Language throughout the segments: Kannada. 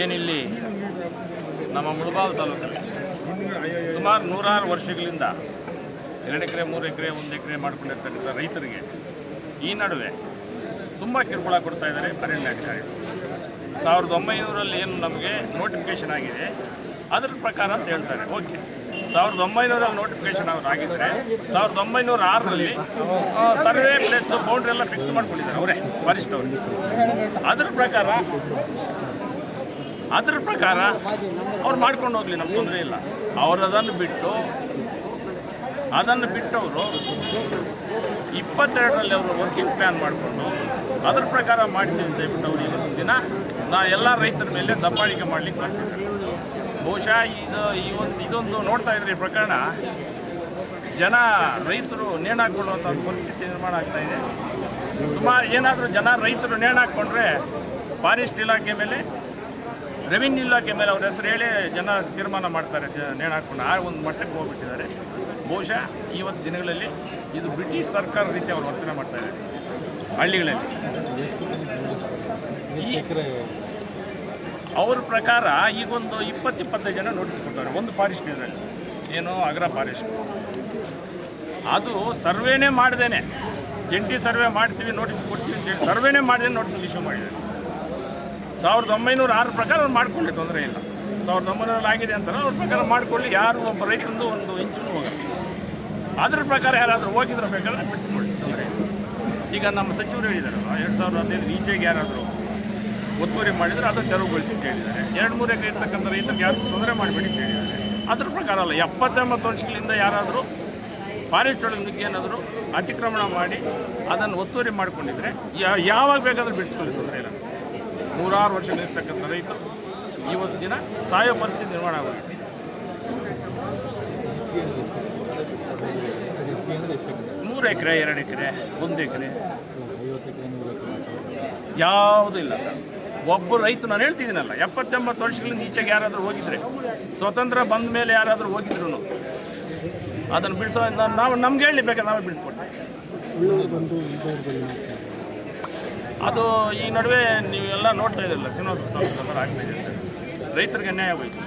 ಏನಿಲ್ಲಿ ನಮ್ಮ ಮುಳಬಾಲ್ ತಾಲೂಕಲ್ಲಿ ಸುಮಾರು ನೂರಾರು ವರ್ಷಗಳಿಂದ ಎರಡು ಎಕರೆ, ಮೂರು ಎಕರೆ, ಒಂದು ಎಕರೆ ಮಾಡ್ಕೊಂಡಿರ್ತಕ್ಕಂಥ ರೈತರಿಗೆ ಈ ನಡುವೆ ತುಂಬ ಕಿರುಕುಳ ಕೊಡ್ತಾ ಇದ್ದಾರೆ ಅರಣ್ಯಾಧಿಕಾರಿಗಳು ಸಾವಿರದ ಒಂಬೈನೂರಲ್ಲಿ ಏನು ನಮಗೆ ನೋಟಿಫಿಕೇಷನ್ ಆಗಿದೆ, ಅದ್ರ ಪ್ರಕಾರ ಅಂತ ಹೇಳ್ತಾರೆ. ಓಕೆ ಸಾವಿರದ ಒಂಬೈನೂರಲ್ಲಿ ನೋಟಿಫಿಕೇಷನ್ ಅವ್ರು ಆಗಿದ್ದರೆ ಸಾವಿರದ ಒಂಬೈನೂರ ಆರರಲ್ಲಿ ಸರ್ವೆ ಪ್ಲೇಸ್ ಬೌಂಡ್ರಿ ಎಲ್ಲ ಫಿಕ್ಸ್ ಮಾಡ್ಕೊಂಡಿದ್ದಾರೆ ಅವರೇ ಫಾರೆಸ್ಟ್ ಅವರು ಅದ್ರ ಪ್ರಕಾರ ಅದ್ರ ಪ್ರಕಾರ ಅವ್ರು ಮಾಡ್ಕೊಂಡು ಹೋಗ್ಲಿ, ನಮ್ಗೆ ತೊಂದರೆ ಇಲ್ಲ. ಅವ್ರು ಅದನ್ನು ಬಿಟ್ಟು, ಅದನ್ನು ಬಿಟ್ಟವರು ಇಪ್ಪತ್ತೆರಡರಲ್ಲಿ ಅವರು ವರ್ಕಿಂಗ್ ಪ್ಲ್ಯಾನ್ ಮಾಡಿಕೊಂಡು, ಅದ್ರ ಪ್ರಕಾರ ಮಾಡ್ತೀವಿ ಅಂತ ಹೇಳ್ಬಿಟ್ಟು ಅವ್ರು ಇವತ್ತಿನ ದಿನ ನಾ ಎಲ್ಲ ರೈತರ ಮೇಲೆ ದಬ್ಬಾಳಿಕೆ ಮಾಡಲಿಕ್ಕೆ ಬರ್ತಿದ್ದಾರೆ. ಬಹುಶಃ ಇದು, ಈ ಒಂದು, ಇದೊಂದು ನೋಡ್ತಾ ಇದ್ರೆ ಈ ಪ್ರಕರಣ ಜನ ರೈತರು ನೇಣಾಕೊಳ್ಳುವಂಥ ಒಂದು ಪರಿಸ್ಥಿತಿ ನಿರ್ಮಾಣ ಆಗ್ತಾ ಇದೆ. ಸುಮಾರು ಏನಾದರೂ ಜನ ರೈತರು ನೇಣಾಕೊಂಡ್ರೆ ಫಾರೆಸ್ಟ್ ಇಲಾಖೆ ಮೇಲೆ ರೆವಿನ್ಯೂ ಇಲಾಖೆ ಮೇಲೆ ಅವ್ರ ಹೆಸರು ಹೇಳಿ ಜನ ತೀರ್ಮಾನ ಮಾಡ್ತಾರೆ ನೇಣು ಹಾಕ್ಕೊಂಡು. ಆ ಒಂದು ಮಟ್ಟಕ್ಕೆ ಹೋಗ್ಬಿಟ್ಟಿದ್ದಾರೆ. ಬಹುಶಃ ಇವತ್ತು ದಿನಗಳಲ್ಲಿ ಇದು ಬ್ರಿಟಿಷ್ ಸರ್ಕಾರ ರೀತಿ ಅವರು ವರ್ತನೆ ಮಾಡ್ತಾರೆ ಹಳ್ಳಿಗಳಲ್ಲಿ. ಅವ್ರ ಪ್ರಕಾರ ಈಗೊಂದು ಇಪ್ಪತ್ತು ಇಪ್ಪತ್ತೈದು ಜನ ನೋಟಿಸ್ ಕೊಡ್ತಾರೆ ಒಂದು ಫಾರೆಸ್ಟ್ ಇದರಲ್ಲಿ. ಏನು ಅಗ್ರ ಫಾರೆಸ್ಟ್ ಅದು ಸರ್ವೇನೇ ಮಾಡ್ದೇನೆ. ಜಂಟಿ ಸರ್ವೆ ಮಾಡ್ತೀವಿ ನೋಟಿಸ್ ಕೊಡ್ತೀವಿ ಅಂತೇಳಿ ಸರ್ವೇನೇ ಮಾಡ್ದೇನೆ ನೋಟಿಸ್ ಇಶ್ಯೂ ಮಾಡಿದ್ದಾರೆ. ಸಾವಿರದ ಒಂಬೈನೂರ ಆರು ಪ್ರಕಾರ ಅವ್ರು ಮಾಡಿಕೊಳ್ಳಿ ತೊಂದರೆ ಇಲ್ಲ. ಸಾವಿರದ ಒಂಬೈನೂರಲ್ಲಿ ಆಗಿದೆ ಅಂತಾರೆ, ಅವ್ರ ಪ್ರಕಾರ ಮಾಡಿಕೊಳ್ಳಿ, ಯಾರು ಒಬ್ಬ ರೈತಂದು ಒಂದು ಇಂಚು ಹೋಗಲ್ಲ. ಅದ್ರ ಪ್ರಕಾರ ಯಾರಾದರೂ ಹೋಗಿದ್ರೆ ಬೇಕಾದ್ರೆ ಬಿಡಿಸ್ಕೊಳ್ಳಿ, ತೊಂದರೆ ಇಲ್ಲ. ಈಗ ನಮ್ಮ ಸಚಿವರು ಹೇಳಿದಾರಲ್ಲ ಎರಡು ಸಾವಿರದ ಹದಿನೈದು ಈಚೆಗೆ ಯಾರಾದರೂ ಒತ್ತುವರಿ ಮಾಡಿದರೆ ಅದನ್ನು ತೆರವುಗೊಳಿಸಿ ಅಂತ ಹೇಳಿದ್ದಾರೆ. ಎರಡು ಮೂರು ಎಕರೆ ಇರ್ತಕ್ಕಂಥ ರೈತರಿಗೆ ಯಾರು ತೊಂದರೆ ಮಾಡಬೇಡಿ ಅಂತ ಹೇಳಿದ್ದಾರೆ. ಅದ್ರ ಪ್ರಕಾರ ಅಲ್ಲ, ಎಪ್ಪತ್ತೆಂಬತ್ತು ವರ್ಷಗಳಿಂದ ಯಾರಾದರೂ ಫಾರೆಸ್ಟ್ ಒಳಗೆ ನುಗ್ಗಿ ಏನಾದರೂ ಅತಿಕ್ರಮಣ ಮಾಡಿ ಅದನ್ನು ಒತ್ತುವರಿ ಮಾಡಿಕೊಂಡಿದ್ರೆ ಯಾವಾಗ ಬೇಕಾದರೂ ಬಿಡಿಸ್ಕೊಳ್ಳಿ, ತೊಂದರೆ ಇಲ್ಲ. ನೂರಾರು ವರ್ಷಗಳಿರ್ತಕ್ಕಂಥ ರೈತರು ಇವತ್ತು ದಿನ ಸಾಯೋ ಪರಿಸ್ಥಿತಿ ನಿರ್ಮಾಣ ಆಗುತ್ತೆ. ಮೂರು ಎಕರೆ, ಎರಡು ಎಕರೆ, ಒಂದು ಎಕರೆ. ಯಾವುದೂ ಇಲ್ಲ. ಒಬ್ಬ ರೈತ ನಾನು ಹೇಳ್ತಿದ್ದೀನಲ್ಲ, ಎಪ್ಪತ್ತೆಂಬತ್ತು ವರ್ಷಗಳಿಂದ ಈಚೆಗೆ ಯಾರಾದರೂ ಹೋಗಿದ್ರೆ, ಸ್ವತಂತ್ರ ಬಂದ ಮೇಲೆ ಯಾರಾದರೂ ಹೋಗಿದ್ರು ಅದನ್ನು ಬಿಡಿಸೋ ನಾವು ನಮ್ಗೆ ಹೇಳಿ ಬೇಕಾದ್ರೆ ನಾವೇ ಬಿಡಿಸ್ಕೊಡ್ತೀವಿ. ಅದು ಈ ನಡುವೆ ನೀವೆಲ್ಲ ನೋಡ್ತಾ ಇದ್ರಲ್ಲ ಶ್ರೀನಿವಾಸ ಸುತ್ತಮುತ್ತ ಆಗ್ತಾ ಇದೆ. ರೈತರಿಗೆ ಅನ್ಯಾಯ ಹೋಯ್ತು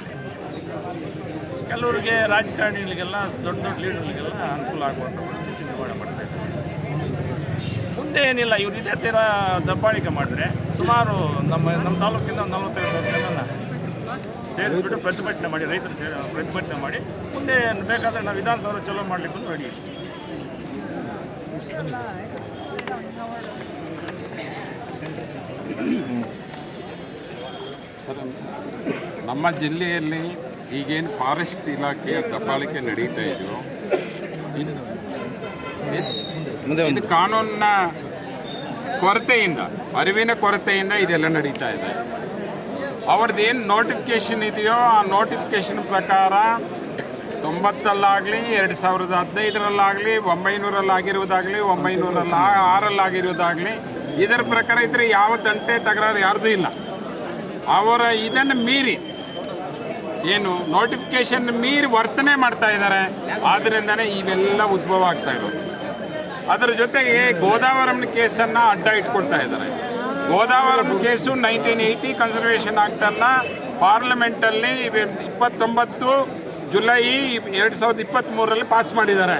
ಕೆಲವರಿಗೆ ರಾಜಕಾರಣಿಗಳಿಗೆಲ್ಲ, ದೊಡ್ಡ ದೊಡ್ಡ ಲೀಡರ್ಗಳಿಗೆಲ್ಲ ಅನುಕೂಲ ಆಗುವಂಥ ಪರಿಸ್ಥಿತಿ ನಿರ್ಮಾಣ ಮಾಡ್ತಾ ಇದ್ದಾರೆ ಮುಂದೆ ಏನಿಲ್ಲ, ಇವ್ರು ಇದೇ ತೀರ ದಬ್ಬಾಳಿಕೆ ಮಾಡಿದ್ರೆ ಸುಮಾರು ನಮ್ಮ ನಮ್ಮ ತಾಲೂಕಿಂದ ಒಂದು ನಲವತ್ತೈದು ಸಾವಿರ ಜನ ಸೇರಿಸ್ಬಿಟ್ಟು ಪ್ರತಿಭಟನೆ ಮಾಡಿ, ರೈತರು ಸೇ ಪ್ರತಿಭಟನೆ ಮಾಡಿ, ಮುಂದೆ ಬೇಕಾದರೆ ನಾವು ವಿಧಾನಸೌಧ ಚಲೋ ಮಾಡಲಿಕ್ಕೂ ರೆಡಿ. ಸರ್ ನಮ್ಮ ಜಿಲ್ಲೆಯಲ್ಲಿ ಈಗೇನು ಫಾರೆಸ್ಟ್ ಇಲಾಖೆಯ ದಬ್ಬಾಳಿಕೆ ನಡೀತಾ ಇದೆಯೋ? ಇದು ಕಾನೂನಿನ ಕೊರತೆಯಿಂದ ಅರಿವಿನ ಕೊರತೆಯಿಂದ ಇದೆಲ್ಲ ನಡೀತಾ ಇದೆ. ಅವ್ರದ್ದು ಏನು ನೋಟಿಫಿಕೇಶನ್ ಇದೆಯೋ ಆ ನೋಟಿಫಿಕೇಶನ್ ಪ್ರಕಾರ ತೊಂಬತ್ತಲ್ಲಾಗಲಿ, ಎರಡು ಸಾವಿರದ ಹದಿನೈದರಲ್ಲಾಗಲಿ, ಒಂಬೈನೂರಲ್ಲಾಗಿರುವುದಾಗಲಿ, ಒಂಬೈನೂರಲ್ಲಿ ಆರಲ್ಲಾಗಿರುವುದಾಗಲಿ, ಇದರ ಪ್ರಕಾರ ಇದ್ರೆ ಯಾವ ತಂಟೆ ತಕರಾರು ಯಾರ್ದೂ ಇಲ್ಲ. ಅವರ ಇದನ್ನು ಮೀರಿ, ಏನು ನೋಟಿಫಿಕೇಶನ್ ಮೀರಿ ವರ್ತನೆ ಮಾಡ್ತಾ ಇದ್ದಾರೆ. ಆದ್ದರಿಂದನೇ ಇವೆಲ್ಲ ಉದ್ಭವ ಆಗ್ತಾ ಇರೋದು. ಅದರ ಜೊತೆಗೆ ಗೋದಾವರಂ ಕೇಸನ್ನು ಅಡ್ಡ ಇಟ್ಕೊಳ್ತಾ ಇದ್ದಾರೆ. Godavaram case nineteen eighty conservation ಆ್ಯಕ್ಟನ್ನು ಪಾರ್ಲಿಮೆಂಟಲ್ಲಿ ಇಪ್ಪತ್ತೊಂಬತ್ತು ಜುಲೈ ಎರಡು ಸಾವಿರದ ಇಪ್ಪತ್ತ್ಮೂರರಲ್ಲಿ ಪಾಸ್ ಮಾಡಿದ್ದಾರೆ.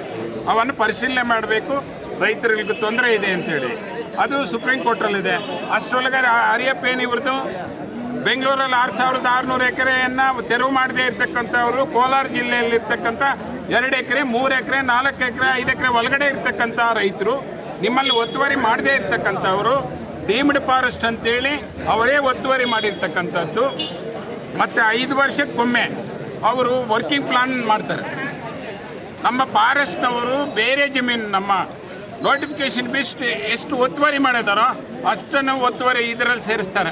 ಅವನ್ನು ಪರಿಶೀಲನೆ ಮಾಡಬೇಕು. ರೈತರಿಗೆ ತೊಂದರೆ ಇದೆ ಅಂತೇಳಿ. ಅದು ಸುಪ್ರೀಂ ಕೋರ್ಟಲ್ಲಿದೆ ಅಷ್ಟರೊಳಗೆ ಹರಿಯಪ್ಪೇನ್ ಇವ್ರದ್ದು? ಬೆಂಗಳೂರಲ್ಲಿ ಆರು ಸಾವಿರದ ಆರುನೂರು ಎಕರೆಯನ್ನು ತೆರವು ಮಾಡದೇ ಇರತಕ್ಕಂಥವ್ರು, ಕೋಲಾರ ಜಿಲ್ಲೆಯಲ್ಲಿರ್ತಕ್ಕಂಥ ಎರಡು ಎಕರೆ, ಮೂರು ಎಕರೆ, ನಾಲ್ಕು ಎಕರೆ, ಐದು ಎಕರೆ ಒಳಗಡೆ ಇರ್ತಕ್ಕಂಥ ರೈತರು, ನಿಮ್ಮಲ್ಲಿ ಒತ್ತುವರಿ ಮಾಡದೇ ಇರ್ತಕ್ಕಂಥವ್ರು, ಡೀಮ್ಡ್ ಫಾರೆಸ್ಟ್ ಅಂತೇಳಿ ಅವರೇ ಒತ್ತುವರಿ ಮಾಡಿರ್ತಕ್ಕಂಥದ್ದು. ಮತ್ತು ಐದು ವರ್ಷಕ್ಕೊಮ್ಮೆ ಅವರು ವರ್ಕಿಂಗ್ ಪ್ಲಾನ್ ಮಾಡ್ತಾರೆ. ನಮ್ಮ ಫಾರೆಸ್ಟ್ನವರು ಬೇರೆ ಜಮೀನು, ನಮ್ಮ ನೋಟಿಫಿಕೇಶನ್ ಬಿಸ್ಟ್ ಎಷ್ಟು ಒತ್ತುವರಿ ಮಾಡಿದಾರೋ ಅಷ್ಟನ್ನು ಒತ್ತುವರಿ ಇದರಲ್ಲಿ ಸೇರಿಸ್ತಾರೆ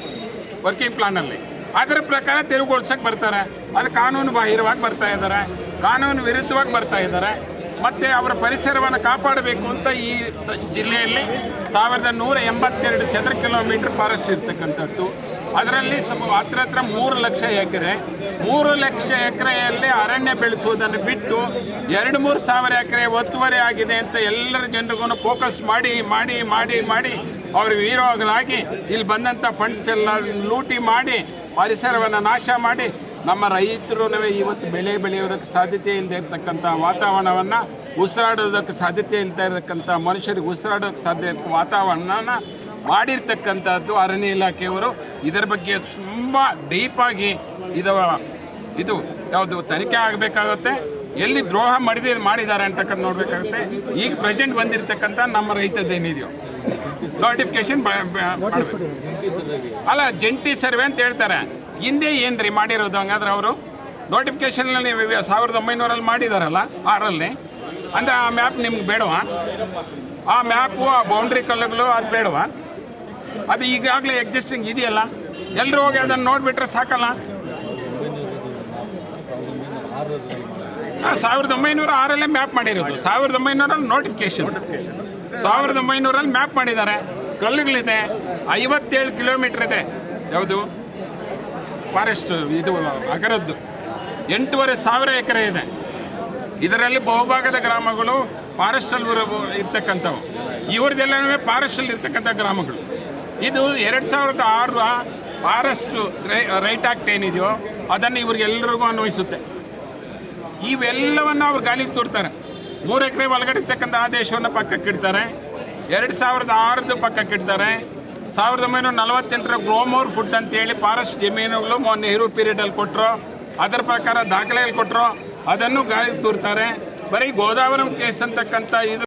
ವರ್ಕಿಂಗ್ ಪ್ಲಾನಲ್ಲಿ ಅದರ ಪ್ರಕಾರ ತೆರವುಗೊಳ್ಸಕ್ಕೆ ಬರ್ತಾರೆ. ಅದು ಕಾನೂನು ಬಾಹಿರವಾಗಿ ಬರ್ತಾ ಇದ್ದಾರೆ. ಕಾನೂನು ವಿರುದ್ಧವಾಗಿ ಬರ್ತಾ ಇದ್ದಾರೆ. ಮತ್ತು ಅವರ ಪರಿಸರವನ್ನು ಕಾಪಾಡಬೇಕು ಅಂತ ಈ ಜಿಲ್ಲೆಯಲ್ಲಿ ಸಾವಿರದ ನೂರ ಎಂಬತ್ತೆರಡು ಚದರ ಕಿಲೋಮೀಟರ್ ಫಾರೆಸ್ಟ್ ಇರ್ತಕ್ಕಂಥದ್ದು. ಅದರಲ್ಲಿ ಸಮ ಹತ್ರ ಹತ್ರ ಮೂರು ಲಕ್ಷ ಎಕರೆ. ಮೂರು ಲಕ್ಷ ಎಕರೆಯಲ್ಲಿ ಅರಣ್ಯ ಬೆಳೆಸುವುದನ್ನು ಬಿಟ್ಟು ಎರಡು ಮೂರು ಸಾವಿರ ಎಕರೆ ಒತ್ತುವರಿ ಆಗಿದೆ ಅಂತ ಎಲ್ಲರ ಜನರಿಗೂ ಫೋಕಸ್ ಮಾಡಿ ಮಾಡಿ ಮಾಡಿ ಮಾಡಿ ಅವರು ವೀರವಾಗಲಾಗಿ ಇಲ್ಲಿ ಬಂದಂಥ ಫಂಡ್ಸ್ ಎಲ್ಲ ಲೂಟಿ ಮಾಡಿ, ಪರಿಸರವನ್ನು ನಾಶ ಮಾಡಿ ನಮ್ಮ ರೈತರು ಇವತ್ತು ಬೆಳೆ ಬೆಳೆಯೋದಕ್ಕೆ ಸಾಧ್ಯತೆ ಇಲ್ಲದೆ ಇರತಕ್ಕಂಥ ವಾತಾವರಣವನ್ನು ಉಸಿರಾಡೋದಕ್ಕೆ ಸಾಧ್ಯತೆ ಇಲ್ಲದೆ ಇರತಕ್ಕಂಥ ಮನುಷ್ಯರಿಗೆ ಉಸಿರಾಡೋಕ್ಕೆ ಸಾಧ್ಯ ವಾತಾವರಣನ ಮಾಡಿರ್ತಕ್ಕಂಥದ್ದು ಅರಣ್ಯ ಇಲಾಖೆಯವರು. ಇದರ ಬಗ್ಗೆ ತುಂಬ ಡೀಪಾಗಿ ಇದು ಇದು ಯಾವುದು ತನಿಖೆ ಆಗಬೇಕಾಗುತ್ತೆ. ಎಲ್ಲಿ ದ್ರೋಹ ಮಾಡಿದೆ, ಮಾಡಿದ್ದಾರೆ ಅಂತಕ್ಕಂಥ ನೋಡಬೇಕಾಗುತ್ತೆ. ಈಗ ಪ್ರೆಸೆಂಟ್ ಬಂದಿರತಕ್ಕಂಥ ನಮ್ಮ ರೈತದ್ದೇನಿದೆಯೋ ನೋಟಿಫಿಕೇಶನ್ ಅಲ್ಲ, ಜಂಟಿ ಸರ್ವೆ ಅಂತ ಹೇಳ್ತಾರೆ. ಹಿಂದೆ ಏನ್ರಿ ಮಾಡಿರೋದು ಹಂಗಾದ್ರೆ ಅವರು? ನೋಟಿಫಿಕೇಶನ್ನಲ್ಲಿ ಸಾವಿರದ ಒಂಬೈನೂರಲ್ಲಿ ಮಾಡಿದಾರಲ್ಲ, ಆರಲ್ಲಿ? ಅಂದರೆ ಆ ಮ್ಯಾಪ್ ನಿಮ್ಗೆ ಬೇಡವಾ? ಆ ಮ್ಯಾಪು ಆ ಬೌಂಡ್ರಿ ಕಲ್ಲುಗಳು, ಅದು ಬೇಡವಾ? ಅದು ಈಗಾಗಲೇ ಎಕ್ಸಿಸ್ಟಿಂಗ್ ಇದೆಯಲ್ಲ? ಎಲ್ಲರೂ ಹೋಗಿ ಅದನ್ನು ನೋಡಿಬಿಟ್ರೆ ಸಾಕಲ್ಲ? ಸಾವಿರದ ಒಂಬೈನೂರ ಆರಲ್ಲೇ ಮ್ಯಾಪ್ ಮಾಡಿರೋದು. ಸಾವಿರದ ಒಂಬೈನೂರಲ್ಲಿ ನೋಟಿಫಿಕೇಶನ್ ಸಾವಿರದ ಒಂಬೈನೂರಲ್ಲಿ ಮ್ಯಾಪ್ ಮಾಡಿದ್ದಾರೆ. ಕಲ್ಲುಗಳಿದೆ. ಐವತ್ತೇಳು ಕಿಲೋಮೀಟ್ರ್ ಇದೆ. ಯಾವುದು? ಫಾರೆಸ್ಟ್ ಇದು, ಅಗರದ್ದು. ಎಂಟೂವರೆ ಸಾವಿರ ಎಕರೆ ಇದೆ. ಇದರಲ್ಲಿ ಬಹುಭಾಗದ ಗ್ರಾಮಗಳು ಫಾರೆಸ್ಟಲ್ಲಿ ಇರ್ತಕ್ಕಂಥವು. ಇವ್ರದ್ದೆಲ್ಲನೂ ಫಾರೆಸ್ಟಲ್ಲಿ ಇರ್ತಕ್ಕಂಥ ಗ್ರಾಮಗಳು. ಇದು ಎರಡು ಸಾವಿರದ ಆರು ಫಾರೆಸ್ಟ್ ರೈಟ್ ಆಕ್ಟ್ ಏನಿದೆಯೋ ಅದನ್ನು ಇವ್ರಿಗೆಲ್ಲರಿಗೂ ಅನ್ವಯಿಸುತ್ತೆ. ಇವೆಲ್ಲವನ್ನು ಅವ್ರು ಗಾಲಿಗೆ ತೋರ್ತಾರೆ ಮೂರು ಎಕರೆ ಒಳಗಡೆ ಇರ್ತಕ್ಕಂಥ ಆದೇಶವನ್ನು ಪಕ್ಕಕ್ಕೆ ಇಡ್ತಾರೆ. ಎರಡು ಸಾವಿರದ ಆರದ್ದು ಪಕ್ಕಕ್ಕೆ ಇಡ್ತಾರೆ. ಸಾವಿರದ ಒಂಬೈನೂರ ನಲವತ್ತೆಂಟರ ಗ್ರೋಮೋರ್ ಫುಡ್ ಅಂತೇಳಿ ಫಾರೆಸ್ಟ್ ಜಮೀನುಗಳು ನೆಹರು ಪೀರಿಯಡಲ್ಲಿ ಕೊಟ್ಟರು ಅದರ ಪ್ರಕಾರ ದಾಖಲೆಯಲ್ಲಿ ಕೊಟ್ಟರು ಅದನ್ನು ಗಾಳಿಗೆ ತೂರ್ತಾರೆ ಬರೀ ಗೋದಾವರಿ ಕೇಸ್ ಅಂತಕ್ಕಂಥ ಇದು